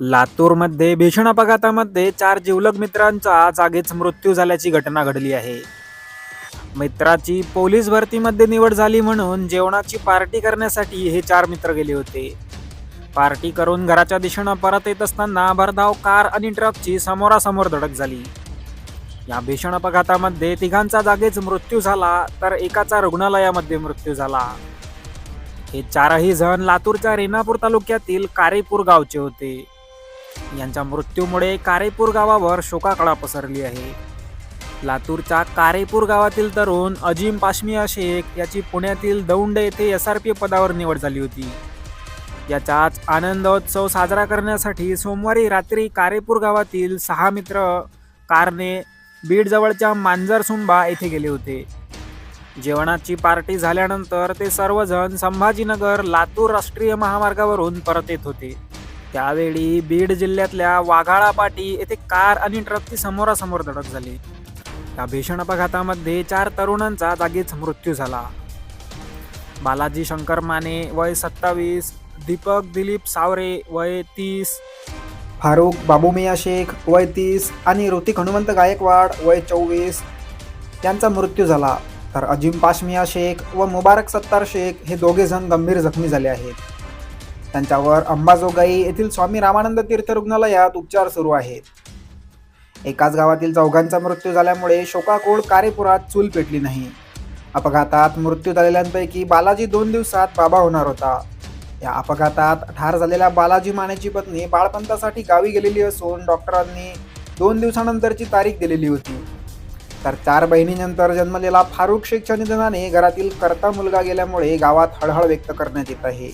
लातूरमध्ये भीषण अपघातामध्ये चार जिवलग मित्रांचा जागीच मृत्यू झाल्याची घटना घडली आहे. मित्राची पोलीस भरतीमध्ये निवड झाली म्हणून जेवणाची पार्टी करण्यासाठी हे चार मित्र गेले होते. पार्टी करून घराच्या दिशेनं परत येत असताना भरधाव कार आणि ट्रकची समोरासमोर धडक झाली. या भीषण अपघातामध्ये तिघांचा जागीच मृत्यू झाला तर एकाचा रुग्णालयामध्ये मृत्यू झाला. हे चारही जण लातूरच्या रेणापूर तालुक्यातील कारेपूर गावचे होते. यांच्या मृत्यूमुळे कारेपूर गावावर शोकाकळा पसरली आहे. लातूरच्या कारेपूर गावातील तरुण अजिम पाशमिया शेख याची पुण्यातील दौंड येथे एस आर पी पदावर निवड झाली होती. याचाच आनंदोत्सव साजरा करण्यासाठी सोमवारी रात्री कारेपूर गावातील सहा मित्र कारने बीडजवळच्या मांजरसुंबा येथे गेले होते. जेवणाची पार्टी झाल्यानंतर ते सर्वजण संभाजीनगर लातूर राष्ट्रीय महामार्गावरून परत येत होते. त्यावेळी बीड जिल्ह्यातल्या वाघाळापाटी येथे कार आणि ट्रकची समोरासमोर धडक झाली. या भीषण अपघातामध्ये चार तरुणांचा जागीच मृत्यू झाला. बालाजी शंकर माने वय सत्तावीस दीपक दिलीप सावरे वय तीस फारुख बाबूमिया शेख वय तीस आणि ऋतिक हनुमंत गायकवाड वय चोवीस यांचा मृत्यू झाला. तर अजिम पाशमिया शेख व मुबारक सत्तार शेख हे दोघे जण गंभीर जखमी झाले आहेत. त्यांच्यावर अंबाजोगाई येथील स्वामी रामानंद तीर्थ रुग्णालयात उपचार सुरू आहेत. एकाच गावातील चौघांचा मृत्यू झाल्यामुळे शोकाकोड कारेपुरात चूल पेटली नाही. अपघातात मृत्यू झालेल्यांपैकी बालाजी दोन दिवसात बाबा होणार होता. या अपघातात ठार झालेल्या बालाजी मानेची पत्नी बाळपंतासाठी गावी गेलेली असून डॉक्टरांनी दोन दिवसानंतरची तारीख दिलेली होती. तर चार बहिणीनंतर जन्मलेला फारुख शेखच्या निधनाने घरातील करता मुलगा गेल्यामुळे गावात हळहळ व्यक्त करण्यात येत आहे.